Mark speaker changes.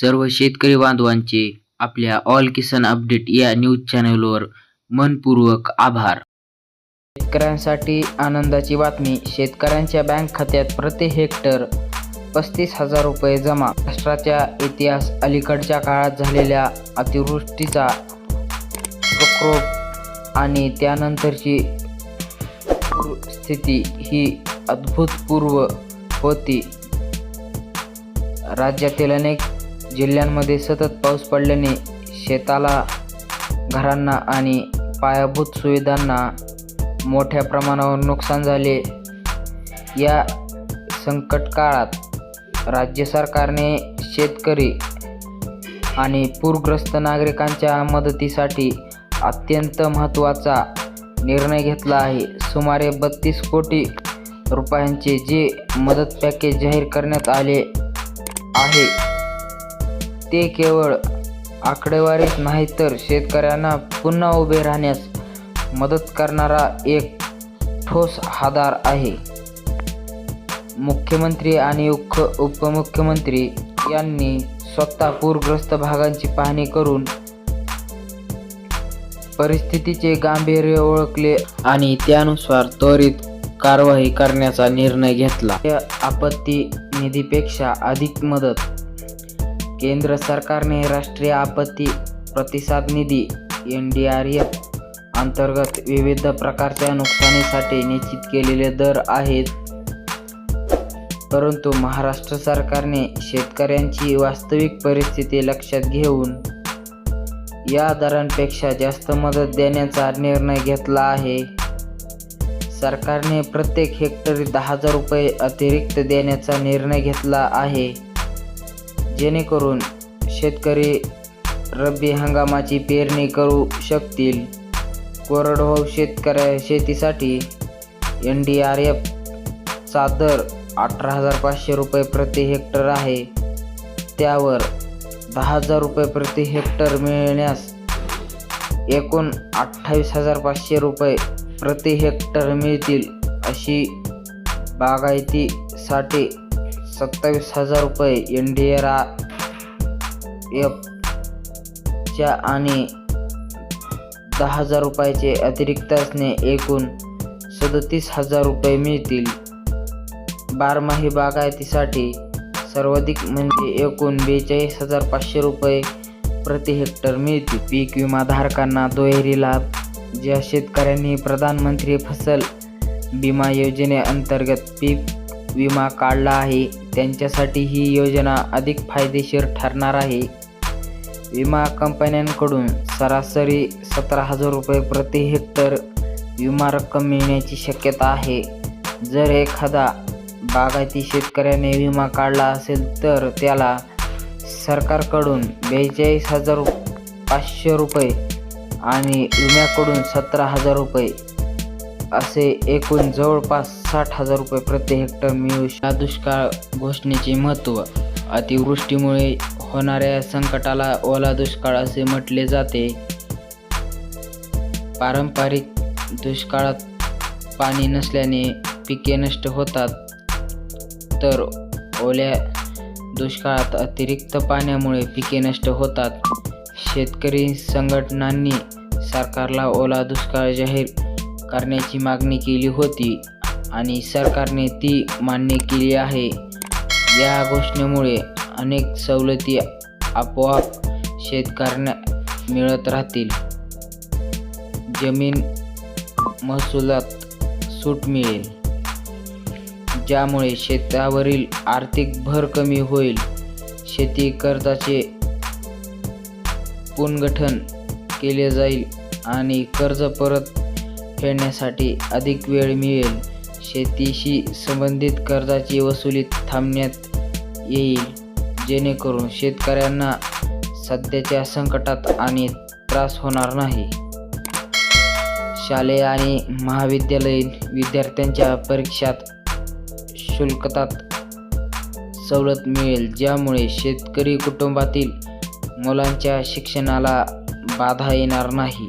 Speaker 1: सर्व शेतकरी बांधवांचे आपल्या ऑल किसान अपडेट या न्यूज चॅनलवर मनपूर्वक आभार. शेतकऱ्यांसाठी आनंदाची बातमी शेतकऱ्यांच्या बँक खात्यात प्रति हेक्टर पस्तीस हजार रुपये जमा. राष्ट्राच्या इतिहास अलीकडच्या काळात झालेल्या अतिवृष्टीचा प्रकोप आणि त्यानंतरची स्थिती ही अद्भुतपूर्व होती. राज्यातील अनेक जिल्ह्यांमध्ये सतत पाऊस पडल्याने शेताला घरांना आणि पायाभूत सुविधांना मोठ्या प्रमाणावर नुकसान झाले. या संकट काळात राज्य सरकारने शेतकरी आणि पूरग्रस्त नागरिकांच्या मदतीसाठी अत्यंत महत्त्वाचा निर्णय घेतला आहे. सुमारे बत्तीस कोटी रुपयांचे जे मदत पॅकेज जाहीर करण्यात आले आहे ते केवळ आकडेवारीच नाही तर शेतकऱ्यांना पुन्हा उभे राहण्यास मदत करणारा एक ठोस आधार आहे. मुख्यमंत्री आणि उख उपमुख्यमंत्री यांनी स्वतः पूरग्रस्त भागांची पाहणी करून परिस्थितीचे गांभीर्य ओळखले आणि त्यानुसार त्वरित कारवाई करण्याचा निर्णय घेतला. या आपत्ती निधीपेक्षा अधिक मदत केंद्र सरकारने राष्ट्रीय आपत्ती प्रतिसाद निधी एन डी आर एफ अंतर्गत विविध प्रकारच्या नुकसानीसाठी निश्चित केलेले दर आहेत. परंतु महाराष्ट्र सरकारने शेतकऱ्यांची वास्तविक परिस्थिती लक्षात घेऊन या दरांपेक्षा जास्त मदत देण्याचा निर्णय घेतला आहे. सरकारने प्रत्येक हेक्टरी दहा हजार रुपये अतिरिक्त देण्याचा निर्णय घेतला आहे. जेणेकरून शेतकरी रब्बी हंगामाची पेरणी करू शकतील. कोरडवाहू शेतकऱ्या शेतीसाठी एन डी आर एफचा दर अठरा हजार पाचशे रुपये प्रति हेक्टर आहे. त्यावर दहा हजार रुपये प्रति हेक्टर मिळण्यास एकूण अठ्ठावीस हजार पाचशे रुपये प्रति हेक्टर मिळतील अशी बागायतीसाठी सत्तावीस हजार रुपये एन डी आर एफच्या आणि दहा हजार रुपयाचे अतिरिक्त असणे एकूण सदतीस हजार रुपये मिळतील. बारमाही बागायतीसाठी सर्वाधिक म्हणजे एकूण बेचाळीस हजार पाचशे रुपये प्रति हेक्टर मिळतील. पीक विमा धारकांना दुहेरी लाभ ज्या शेतकऱ्यांनी प्रधानमंत्री फसल विमा योजनेअंतर्गत पीक विमा काढला आहे त्यांच्यासाठी ही योजना अधिक फायदेशीर ठरणार आहे. विमा कंपन्यांकडून सरासरी सतरा हजार रुपये प्रति हेक्टर विमा रक्कम मिळण्याची शक्यता आहे. जर एखादा बागायती शेतकऱ्याने विमा काढला असेल तर त्याला सरकारकडून बेचाळीस हजार पाचशे रुपये आणि विम्याकडून सतरा हजार रुपये असे एकूण जवळपास साठ हजार रुपये प्रति हेक्टर मिळू या दुष्काळ घोषणेचे महत्त्व अतिवृष्टीमुळे होणाऱ्या संकटाला ओला दुष्काळ असे म्हटले जाते. पारंपरिक दुष्काळात पाणी नसल्याने पिके नष्ट होतात. तर ओल्या दुष्काळात अतिरिक्त पाण्यामुळे पिके नष्ट होतात. शेतकरी संघटनांनी सरकारला ओला दुष्काळ जाहीर करण्याची मागणी केली होती आणि सरकारने ती मान्य केली आहे. या घोषणेमुळे अनेक सवलती आपोआप शेतकऱ्यांना मिळत राहतील. जमीन महसुलात सूट मिळेल ज्यामुळे शेतावरील आर्थिक भर कमी होईल. शेती कर्जाचे पुनर्गठन केले जाईल आणि कर्ज परत फेडण्यासाठी अधिक वेळ मिळेल. शेतीशी संबंधित कर्जाची वसुली थांबण्यात येईल. जेणेकरून शेतकऱ्यांना सध्याच्या संकटात आणि त्रास होणार नाही. शालेय आणि महाविद्यालयीन विद्यार्थ्यांच्या परीक्षात शुल्कात सवलत मिळेल ज्यामुळे शेतकरी कुटुंबातील मुलांच्या शिक्षणाला बाधा येणार नाही.